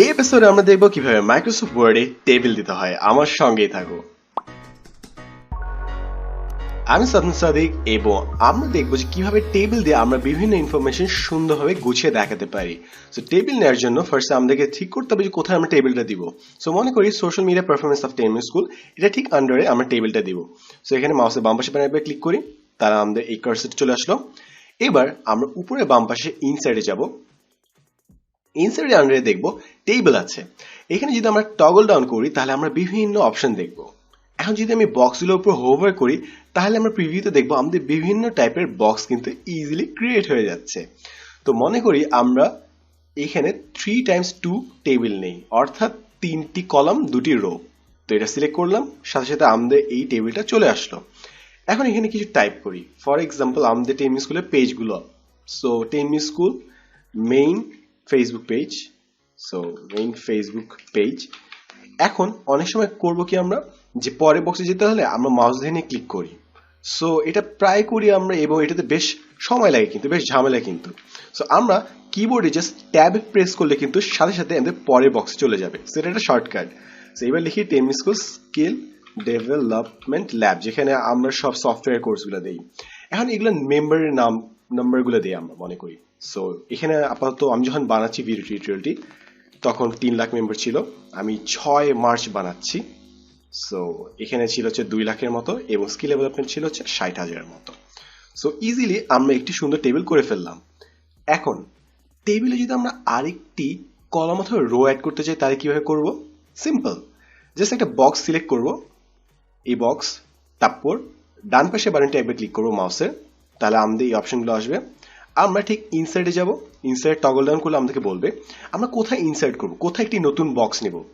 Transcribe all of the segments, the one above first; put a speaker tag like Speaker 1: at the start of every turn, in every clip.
Speaker 1: এই এপিসোডে আমরা দেখব কীভাবে মাইক্রোসফট ওয়ার্ডে টেবিল দিতে হয়। আমার সঙ্গেই থাকো। আমি সাদন সাদিক এবং আমরা দেখব যে কীভাবে টেবিল দিয়ে আমরা বিভিন্ন ইনফরমেশন সুন্দরভাবে গুছিয়ে দেখাতে পারি। সো টেবিল নেওয়ার জন্য ফার্স্ট আমাদেরকে ঠিক করতে হবে যে কোথায় আমরা টেবিলটা দিব। সো মনে করি social media performance of ten school এটা ঠিক আন্ডারে আমরা টেবিলটা দিব। সো এখানে মাউসের বাম পাশে বানাবে ক্লিক করি, তারা আমাদের এই কার্সেট চলে আসলো। এবার আমরা উপরে বাম পাশে ইনসাইডে যাব। ইনসাইডে আন্ডারে দেখব টেবিল আছে। এখানে যদি আমরা টগল ডাউন করি, তাহলে আমরা বিভিন্ন অপশন দেখব। এখন যদি আমি বক্সগুলোর উপর হোভার করি, তাহলে আমরা প্রিভিউতে দেখব আমাদের বিভিন্ন টাইপের বক্স কিন্তু ইজিলি ক্রিয়েট হয়ে যাচ্ছে। তো মনে করি আমরা এখানে থ্রি টাইমস টু টেবিল নেই, অর্থাৎ তিনটি কলাম দুটি রো তো এটা সিলেক্ট করলাম, সাথে সাথে আমাদের এই টেবিলটা চলে আসলো। এখন এখানে কিছু টাইপ করি। ফর এক্সাম্পল আমাদের টেন স্কুলের পেজগুলো so ten school main Facebook page so main Facebook page এখন অনেক সময় করব কি আমরা? যে পরে বক্সে যেতে হলে আমরা মাউস ধরে নিয়ে ক্লিক করি। সো এটা প্রায় করি আমরা এবং এটাতে বেশ সময় লাগে কিন্তু, বেশ ঝামেলা কিন্তু। সো আমরা কিবোর্ডে জাস্ট ট্যাবে প্রেস করলে কিন্তু সাথে সাথে আমাদের পরের বক্সে চলে যাবে। সেটা একটা শর্টকাট সো এবার লিখি ten school skill development lab যেখানে আমরা সব সফটওয়্যার কোর্সগুলো দিই। এখন এগুলো মেম্বারের নাম নাম্বারগুলো দিই আমরা মনে করি। সো এখানে আপাতত আমি যখন বানাচ্ছি ভিডিও টিউটোরিয়ালটি তখন তিন লাখ মেম্বার ছিল। আমি ছয় মার্চ বানাচ্ছি। সো এখানে ছিল হচ্ছে দুই লাখের মতো এবং স্কিল ডেভেলপমেন্ট ছিল হচ্ছে ষাট হাজারের মতো। সো ইজিলি আমরা একটি সুন্দর টেবিল করে ফেললাম। এখন টেবিলে যদি আমরা আরেকটি কলম অথবা রো অ্যাড করতে চাই, তাহলে কীভাবে করব? সিম্পল জাস্ট একটা বক্স সিলেক্ট করব। এই বক্স তারপর ডান পাশে বাটনটা একবার ক্লিক করব মাউসের তাহলে আমাদের এই অপশনগুলো আসবে। আমরা ঠিক ইনসাইডে যাব ইনসাইড টগল ডাউন করলে আমাদেরকে বলবে, আমরা কোথায় ইনসাইড করব? কোথায় একটি নতুন বক্স নেব?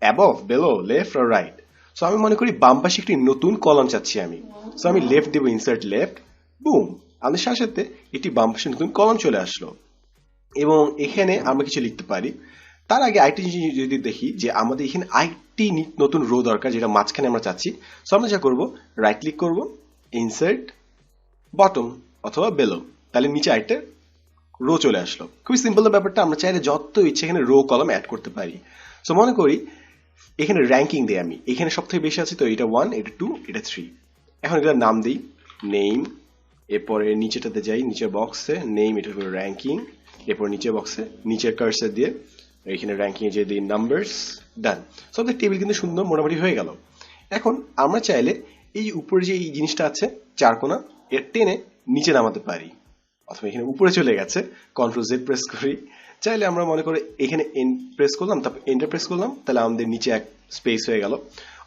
Speaker 1: অ্যাবভ বেলো লেফট আর রাইট সো আমি মনে করি বাম পাশে একটি নতুন কলম চাচ্ছি আমি। সো আমি লেফট দেবো ইনসার্ট লেফট বুম আমাদের সাথে সাথে একটি বাম পাশে নতুন কলম চলে আসলো। এবং এখানে আমরা কিছু লিখতে পারি। তার আগে আরেকটি জিনিস যদি দেখি যে আমাদের এখানে নি- নতুন রো দরকার যেটা মাঝখানে আমরা চাচ্ছি। সো আমরা যা করব রাইট ক্লিক করব ইনসার্ট বটম অথবা বেলো তাহলে নিচে আরেকটা রো চলে আসলো। খুবই সিম্পল ব্যাপারটা, আমরা চাইলে যত ইচ্ছে এখানে রো কলম অ্যাড করতে পারি। সো মনে করি এখানে র্যাঙ্কিং দিই আমি। এখানে সব থেকে বেশি আছে তো এটা ওয়ান এটা টু এটা থ্রি এখন এগুলোর নাম দিই। নেম এরপরে নিচেটাতে যাই, নিচের বক্সে নেম এটা হলো র্যাঙ্কিং এরপর নিচের বক্সে নিচের কার্সার দিয়ে এখানে র্যাঙ্কিং এ যে দিই নাম্বারস ডান সব টেবিল কিন্তু সুন্দর মোটামুটি হয়ে গেল। এখন আমরা চাইলে এই উপরে যে এই জিনিসটা আছে চারকোনা এর টেনে নিচে নামাতে পারি। অথবা এখানে উপরে চলে গেছে। কন্ট্রোল জেড প্রেস করি। চাইলে আমরা মনে করে এখানে এন প্রেস করলাম তারপর এন্টার প্রেস করলাম তাহলে আমাদের নিচে এক স্পেস হয়ে গেল।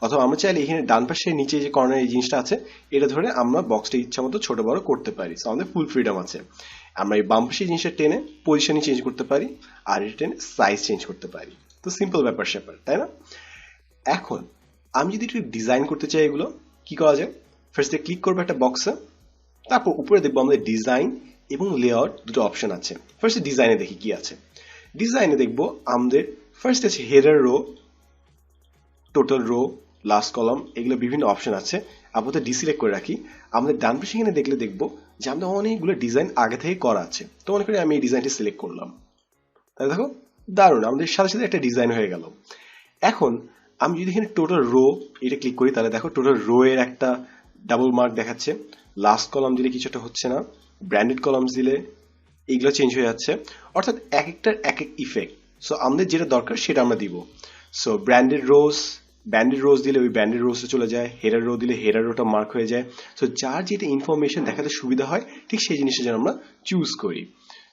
Speaker 1: অথবা আমরা চাইলে এখানে ডান পাশে নিচে যে কর্নার এই জিনিসটা আছে এটা ধরে আমরা বক্সটা ইচ্ছা মতো ছোট বড় করতে পারি। So, আমাদের ফুল ফ্রিডম আছে। আমরা এই বাম পাশে জিনিসটা টেনে পজিশনই চেঞ্জ করতে পারি আর এটা টেনে সাইজ চেঞ্জ করতে পারি। তো সিম্পল ব্যাপার স্যাপার তাই না? এখন আমি যদি একটু ডিজাইন করতে চাই এগুলো কি করা যায়? ফার্স্টে ক্লিক করব একটা বক্সে তারপর উপরে দেখব আমাদের ডিজাইন এবং লেআউট দুটো অপশন আছে। ফার্স্টে ডিজাইনে দেখি কি আছে। ডিজাইনে দেখব আমাদের ফার্স্ট আছে header row total row last column এগুলো বিভিন্ন অপশন আছে। আপাতত ডিসিলেক্ট করে রাখি। আমাদের ডান পাশে এখানে দেখলে দেখব যে আমাদের অনেকগুলো ডিজাইন আগে থেকে করা আছে। তো মনে করি আমি এই ডিজাইনটি সিলেক্ট করলাম। তাহলে দেখো, দারুণ! আমাদের সাথে সাথে একটা ডিজাইন হয়ে গেল। এখন আমি যদি এখানে টোটাল রো এটা ক্লিক করি, তাহলে দেখো টোটাল রো এর একটা ডাবল মার্ক দেখাচ্ছে। লাস্ট কলাম দিলে কিছু একটা হচ্ছে না। ব্র্যান্ডেড কলামস দিলে এগুলো চেঞ্জ হয়ে যাচ্ছে। অর্থাৎ এক একটার এক এক ইফেক্ট সো আমাদের যেটা দরকার সেটা আমরা দিব। So branded rows branded rows দিলে ওই ব্র্যান্ডেড রোজে চলে যায়। হেরার রো দিলে হেরার রোটা মার্ক হয়ে যায়। সো যার যেটা ইনফরমেশন দেখাতে সুবিধা হয়, ঠিক সেই জিনিসটা যেন আমরা চুজ করি।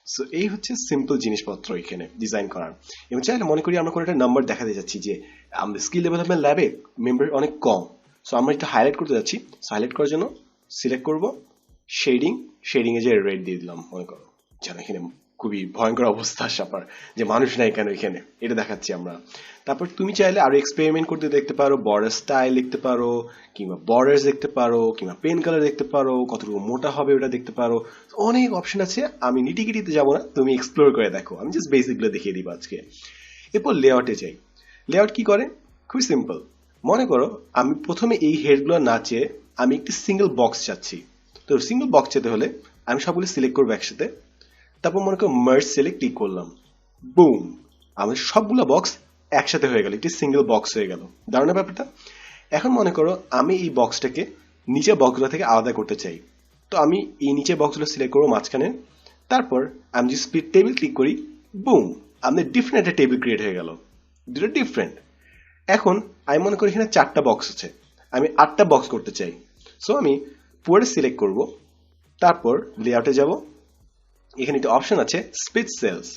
Speaker 1: সো এই হচ্ছে সিম্পল জিনিসপত্র এখানে ডিজাইন করার। এবং চাইলে মনে করি আমরা কোনো একটা নাম্বার দেখাতে যাচ্ছি যে, আমাদের স্কিল ডেভেলপমেন্ট ল্যাবে মেম্বার অনেক কম। সো আমরা এটা হাইলাইট করতে যাচ্ছি। হাইলাইট করার জন্য সিলেক্ট করব শেডিং শেডিং এ যে রেড দিয়ে দিলাম, মনে করো। যেন এখানে খুবই ভয়ঙ্কর অবস্থা, সাপার। যে মানুষ নাই কেন এখানে? এটা দেখাচ্ছি আমরা। তারপর তুমি চাইলে আরও এক্সপেরিমেন্ট করতে দেখতে পারো বর্ডার স্টাইল দেখতে পারো, কিংবা বর্ডার্স দেখতে পারো, কিংবা পেন কালার দেখতে পারো, কতটুকু মোটা হবে ওটা দেখতে পারো। অনেক অপশন আছে, আমি নিটিকিটিতে যাব না, তুমি এক্সপ্লোর করে দেখো। আমি জাস্ট বেসিকগুলো দেখিয়ে দিব আজকে। এরপর লেআউটে যাই। লেআউট কি করে? খুবই সিম্পল মনে করো, আমি প্রথমে এই হেডগুলো না চেয়ে আমি একটি সিঙ্গেল বক্স চাচ্ছি। তো সিঙ্গেল বক্স যেতে হলে আমি সবগুলো সিলেক্ট করব একসাথে। তারপর মনে করো মার্জ সেলে ক্লিক করলাম। বুম আমাদের সবগুলো বক্স একসাথে হয়ে গেল, একটি সিঙ্গেল বক্স হয়ে গেল। দারুণ ব্যাপারটা? এখন মনে করো, আমি এই বক্সটাকে নিচে বক্সগুলো থেকে আলাদা করতে চাই। তো আমি এই নিচে বক্সগুলো সিলেক্ট করব মাঝখানে। তারপর আমি যদি স্পিড টেবিল ক্লিক করি বুম আমাদের ডিফারেন্ট একটা টেবিল ক্রিয়েট হয়ে গেল। দুটো ডিফারেন্ট এখন আমি মনে করি এখানে চারটা বক্স আছে। আমি আটটা বক্স করতে চাই। সো আমি পুরো সিলেক্ট করব, তারপর লেআউটে যাব। এখানে একটা অপশন আছে স্পিড সেলস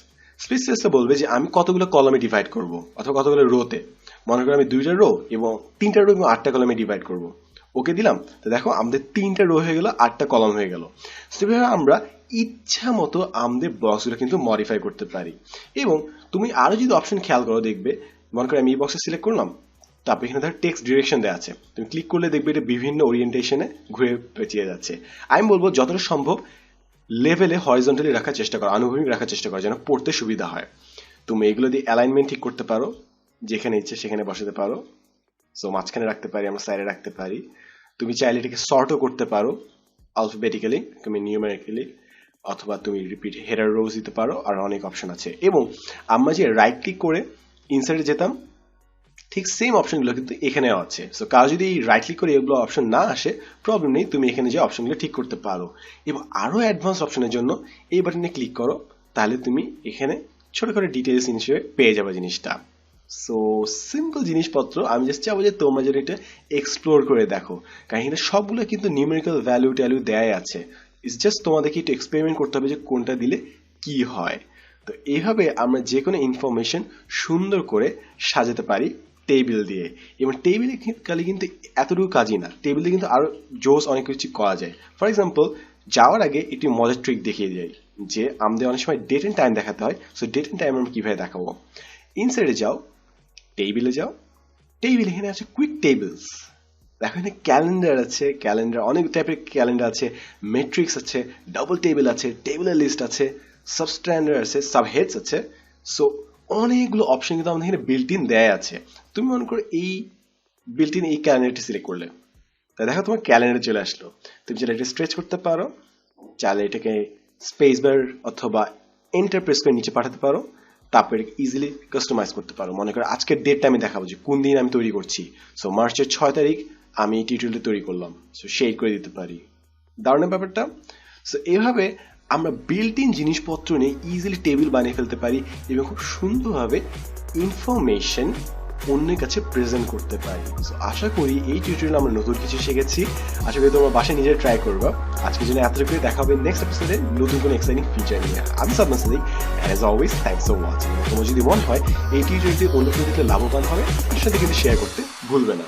Speaker 1: স্পিড সেলসে বলবে যে আমি কতগুলো কলমে ডিভাইড করব, অথবা কতগুলো রোতে মনে করি আমি দুইটা রো এবং তিনটা রো এবং আটটা কলমে ডিভাইড করব। ওকে দিলাম, তো দেখো আমাদের তিনটা রো হয়ে গেল, আটটা কলম হয়ে গেল। সেভাবে আমরা ইচ্ছা মতো আমাদের বক্সগুলো কিন্তু মডিফাই করতে পারি। এবং তুমি আরও যদি অপশন খেয়াল করো দেখবে মনে করো আমি এই বক্সে সিলেক্ট করলাম তারপর এখানে ধর টেক্সট ডিরেকশন দেওয়া আছে। তুমি ক্লিক করলে দেখবে এটা বিভিন্ন ওরিয়েন্টেশনে ঘুরে পেঁচিয়ে যাচ্ছে। আমি বলব যতটা সম্ভব লেভেলে হরিজন্টালি রাখার চেষ্টা করো, আনুভূমিক রাখার চেষ্টা করো, যেন পড়তে সুবিধা হয়। তুমি এগুলো দিয়ে অ্যালাইনমেন্ট ঠিক করতে পারো, যেখানে ইচ্ছে সেখানে বসাতে পারো। সো মাঝখানে রাখতে পারি, আমরা সাইডে রাখতে পারি। তুমি চাইলে এটাকে সর্টও করতে পারো আলফাবেটিক্যালি তুমি নিউমেরিক্যালি অথবা তুমি রিপিট হেডার রোজ দিতে পারো, আর অনেক অপশন আছে। এবং আমরা যে রাইট ক্লিক করে ইনসার্টে যেতাম, ঠিক সেম অপশনগুলো কিন্তু এখানেও আছে। সো কারও যদি রাইট ক্লিক করে এগুলো অপশন না আসে প্রবলেম নেই, তুমি এখানে যে অপশনগুলো ঠিক করতে পারো। এবং আরও অ্যাডভান্স অপশনের জন্য এই বাটনে ক্লিক করো, তাহলে তুমি এখানে ছোট করে ডিটেলস হিসেবে পেয়ে যাবে জিনিসটা। সো সিম্পল জিনিসপত্র, আমি জাস্ট চাবো যে তোমরা যেন এটা এক্সপ্লোর করে দেখো। কারণ এখানে সবগুলো কিন্তু নিউমেরিক্যাল ভ্যালু ট্যালু দেয় আছে। ইটস জাস্ট তোমাদেরকে একটু এক্সপেরিমেন্ট করতে হবে যে কোনটা দিলে কি হয়। তো এইভাবে আমরা যে কোনো ইনফরমেশন সুন্দর করে সাজাতে পারি টেবিল দিয়ে। এবং টেবিলে কালে কিন্তু এতটুকু কাজই না। টেবিলে কিন্তু আরও জোস অনেক কিছু করা যায়। ফর এক্সাম্পল যাওয়ার আগে একটি মজার ট্রিক দেখিয়ে যাই যে আমাদের অনেক সময় ডেট এন্ড টাইম দেখাতে হয়। সো ডেট এন্ড টাইম আমরা কীভাবে দেখাবো? ইনসাইডে যাও টেবিলে যাও টেবিল এখানে আছে কুইক টেবিলস দেখো এখানে ক্যালেন্ডার আছে ক্যালেন্ডার অনেক টাইপের ক্যালেন্ডার আছে মেট্রিক্স আছে ডাবল টেবিল আছে টেবিলের লিস্ট আছে। সাবস্ট্যান্ডার আছে সাব হেডস আছে সো অনেকগুলো অপশন কিন্তু আমাদের এখানে বিল্ট ইন দেয়া আছে। তুমি মনে করো এই বিল্ট ইন এই ক্যালেন্ডারটি সিলেক্ট করলে। তাই দেখো তোমার ক্যালেন্ডার চলে আসলো। তুমি চাইলে এটা স্ট্রেচ করতে পারো, চাইলে এটাকে স্পেস বার অথবা এন্টার প্রেস করে নিচে পাঠাতে পারো, তারপর ইজিলি কাস্টমাইজ করতে পারো। মনে করো আজকের ডেটটা আমি দেখাবো যে কোন দিন আমি তৈরি করছি। সো মার্চের ছয় তারিখ আমি টিউটোরিয়ালটা তৈরি করলাম। সো সেই করে দিতে পারি। দারুণ ব্যাপারটা। সো এইভাবে আমরা বিল্ট ইন জিনিসপত্র নিয়ে ইজিলি টেবিল বানিয়ে ফেলতে পারি এবং খুব সুন্দরভাবে ইনফরমেশন অন্যের কাছে প্রেজেন্ট করতে পারি। আশা করি এই টিউটোরিয়াল আমরা নতুন কিছু শিখেছি। আশা করি তোমরা বাসায় নিজে ট্রাই করবে। আজকের জন্য এতটুকুই। দেখা হবে নেক্সট এপিসোডে নতুন কোনো এক্সাইটিং ফিচার নিয়ে। আমি Sadman Sadik as always thanks for watching তোমার যদি মনে হয়, এই টিউটোরিয়ালটি অন্য কেউ লাভবান হবে, তার সাথে কিন্তু শেয়ার করতে ভুলবে না।